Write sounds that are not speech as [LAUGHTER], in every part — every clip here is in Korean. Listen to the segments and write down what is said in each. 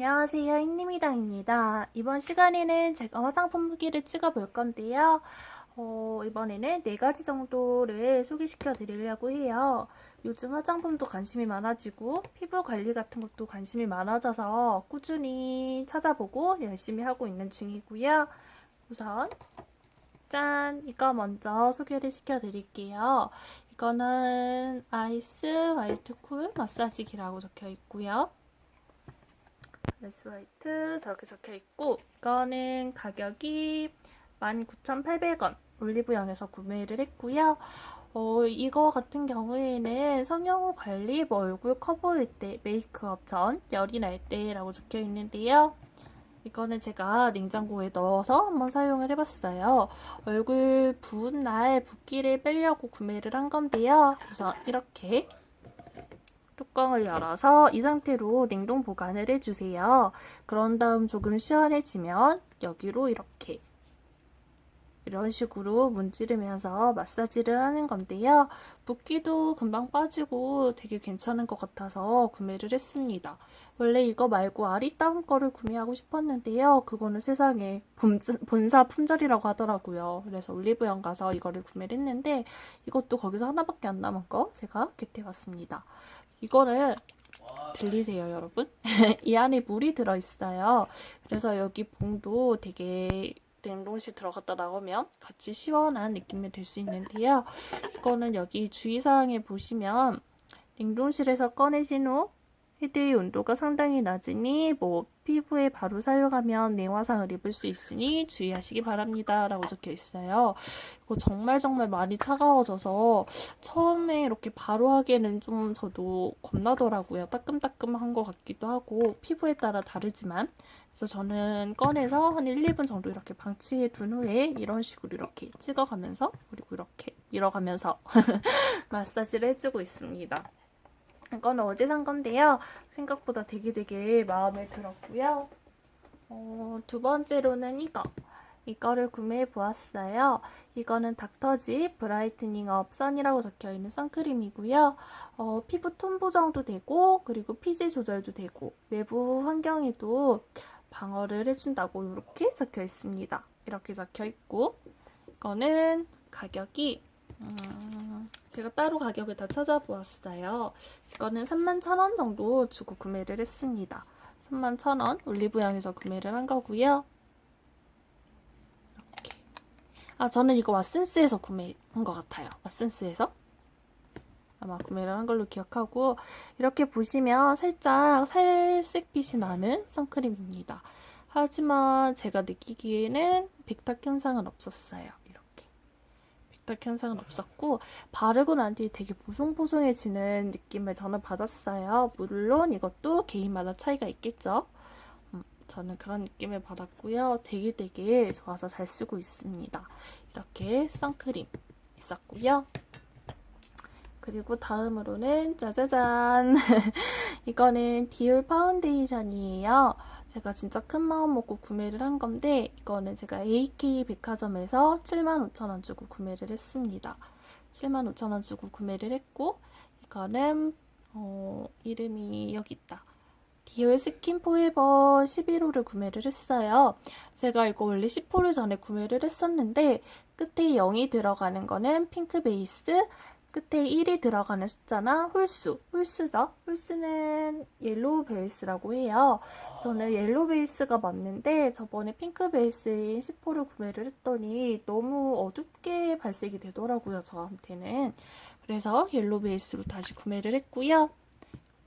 안녕하세요, 흰님이당입니다. 이번 시간에는 제가 화장품 후기를 찍어볼 건데요. 어, 이번에는 네 가지 정도를 소개시켜 드리려고 해요. 요즘 화장품도 관심이 많아지고 피부 관리 같은 것도 관심이 많아져서 꾸준히 찾아보고 열심히 하고 있는 중이고요. 우선 짠! 이거 먼저 소개를 시켜 드릴게요. 이거는 아이스 화이트 쿨 마사지기라고 적혀 있고요. 레스 화이트 저렇게 적혀 있고 이거는 가격이 19,800원 올리브영에서 구매를 했고요. 어, 이거 같은 경우에는 성형 관리, 뭐 얼굴 커보일 때, 메이크업 전, 열이 날 때라고 적혀 있는데요. 이거는 제가 냉장고에 넣어서 한번 사용을 해봤어요. 얼굴 부은 날 붓기를 빼려고 구매를 한 건데요. 우선 이렇게 뚜껑을 열어서 이 상태로 냉동 보관을 해주세요. 그런 다음 조금 시원해지면 여기로 이렇게 이런 식으로 문지르면서 마사지를 하는 건데요. 붓기도 금방 빠지고 되게 괜찮은 것 같아서 구매를 했습니다. 원래 이거 말고 아리따움 거를 구매하고 싶었는데요. 그거는 세상에 본사 품절이라고 하더라고요. 그래서 올리브영 가서 이거를 구매를 했는데 이것도 거기서 하나밖에 안 남은 거 제가 겟해봤습니다. 이거를 들리세요, 여러분? [LAUGHS] 이 안에 물이 들어있어요. 그래서 여기 봉도 되게 냉동실 들어갔다 나오면 같이 시원한 느낌이 들수 있는데요. 이거는 여기 주의사항에 보시면 냉동실에서 꺼내신 후 헤드의 온도가 상당히 낮으니 뭐 피부에 바로 사용하면 냉화상을 입을 수 있으니 주의하시기 바랍니다. 라고 적혀 있어요. 이거 정말 정말 많이 차가워져서 처음에 이렇게 바로 하기에는 좀 저도 겁나더라고요. 따끔따끔한 것 같기도 하고 피부에 따라 다르지만 그래서 저는 꺼내서 한 1, 2분 정도 이렇게 방치해 둔 후에 이런 식으로 이렇게 찍어가면서 그리고 이렇게 밀어가면서 [LAUGHS] 마사지를 해주고 있습니다. 이거는 어제 산 건데요. 생각보다 되게 되게 마음에 들었고요. 어, 두 번째로는 이거. 이거를 구매해 보았어요. 이거는 닥터지 브라이트닝 업 선이라고 적혀 있는 선크림이고요. 어, 피부 톤 보정도 되고 그리고 피지 조절도 되고 외부 환경에도 방어를 해준다고 이렇게 적혀 있습니다. 이렇게 적혀 있고 이거는 가격이 음, 제가 따로 가격을 다 찾아보았어요. 이거는 31,000원 정도 주고 구매를 했습니다. 31,000원 올리브영에서 구매를 한 거고요. 이렇게. 아, 저는 이거 왓센스에서 구매한 것 같아요. 왓센스에서. 아마 구매를 한 걸로 기억하고 이렇게 보시면 살짝 살색빛이 나는 선크림입니다. 하지만 제가 느끼기에는 백탁 현상은 없었어요. 백탁 현상은 없었고 바르고 난 뒤에 되게 보송보송해지는 느낌을 저는 받았어요. 물론 이것도 개인마다 차이가 있겠죠. 음, 저는 그런 느낌을 받았고요. 되게 되게 좋아서 잘 쓰고 있습니다. 이렇게 선크림 있었고요. 그리고 다음으로는 짜자잔 [LAUGHS] 이거는 디올 파운데이션이에요. 제가 진짜 큰 마음 먹고 구매를 한 건데 이거는 제가 AK 백화점에서 75,000원 주고 구매를 했습니다. 75,000원 주고 구매를 했고 이거는 어, 이름이 여기 있다. 디올 스킨 포에버 11호를 구매를 했어요. 제가 이거 원래 10호를 전에 구매를 했었는데 끝에 0이 들어가는 거는 핑크 베이스, 끝에 1이 들어가는 숫자나 홀수, 홀수죠. 홀수는 옐로우 베이스라고 해요. 저는 옐로우 베이스가 맞는데 저번에 핑크 베이스인 10호를 구매를 했더니 너무 어둡게 발색이 되더라고요. 저한테는. 그래서 옐로우 베이스로 다시 구매를 했고요.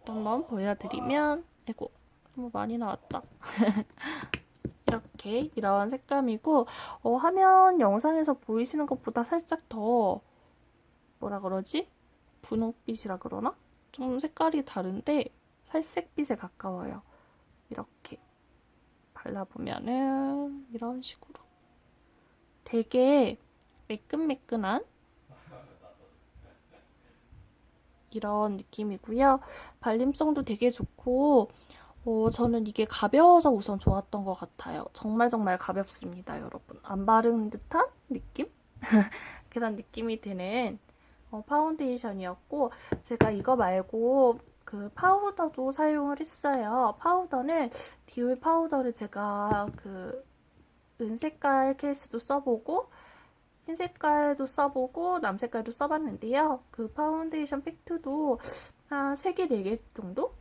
한번 보여드리면 아이고 너무 많이 나왔다. [LAUGHS] 이렇게 이런 색감이고 어, 화면 영상에서 보이시는 것보다 살짝 더 뭐라 그러지? 분홍빛이라 그러나? 좀 색깔이 다른데 살색빛에 가까워요. 이렇게 발라보면은 이런 식으로 되게 매끈매끈한 이런 느낌이고요. 발림성도 되게 좋고 어, 저는 이게 가벼워서 우선 좋았던 것 같아요. 정말 정말 가볍습니다, 여러분. 안 바른 듯한 느낌? [LAUGHS] 그런 느낌이 드는 어, 파운데이션이었고 제가 이거 말고 그 파우더도 사용을 했어요. 파우더는 디올 파우더를 제가 그 은색깔 케이스도 써보고 흰 색깔도 써보고 남색깔도 써봤는데요. 그 파운데이션 팩트도 한 3개, 4개 정도?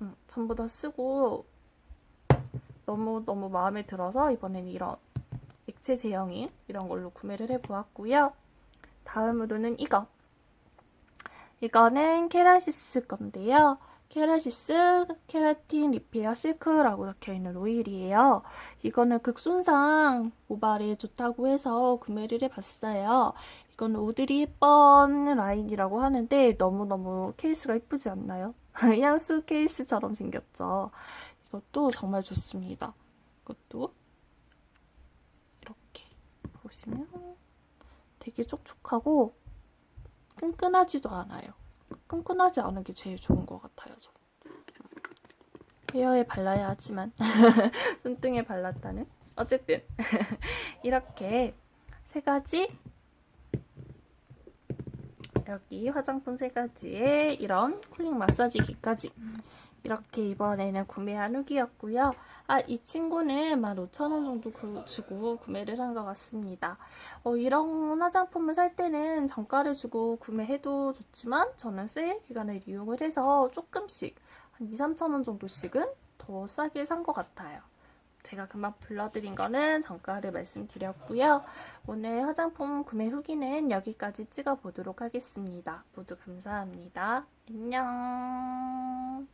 음, 전부 다 쓰고 너무 너무 마음에 들어서 이번에는 이런 액체 제형인 이런 걸로 구매를 해보았고요. 다음으로는 이거. 이거는 케라시스 건데요. 케라시스 케라틴 리페어 실크라고 적혀있는 오일이에요. 이거는 극손상 모발에 좋다고 해서 구매를 해봤어요. 이건 오드리 헵번 라인이라고 하는데 너무너무 케이스가 이쁘지 않나요? [LAUGHS] 향수 케이스처럼 생겼죠. 이것도 정말 좋습니다. 이것도 이렇게 보시면 되게 촉촉하고 끈끈하지도 않아요. 끈끈하지 않은 게 제일 좋은 것 같아요. 저. 헤어에 발라야 하지만 [LAUGHS] 손등에 발랐다는 어쨌든 [LAUGHS] 이렇게 세 가지 여기 화장품 세 가지에 이런 쿨링 마사지기까지 이렇게 이번에는 구매한 후기였고요. 아, 이 친구는 15,000원 정도 그- 주고 구매를 한 것 같습니다. 어, 이런 화장품을 살 때는 정가를 주고 구매해도 좋지만 저는 세일 기간을 이용을 해서 조금씩 한 2, 3,000원 정도씩은 더 싸게 산 것 같아요. 제가 금방 불러드린 거는 정가를 말씀드렸고요. 오늘 화장품 구매 후기는 여기까지 찍어보도록 하겠습니다. 모두 감사합니다. 안녕.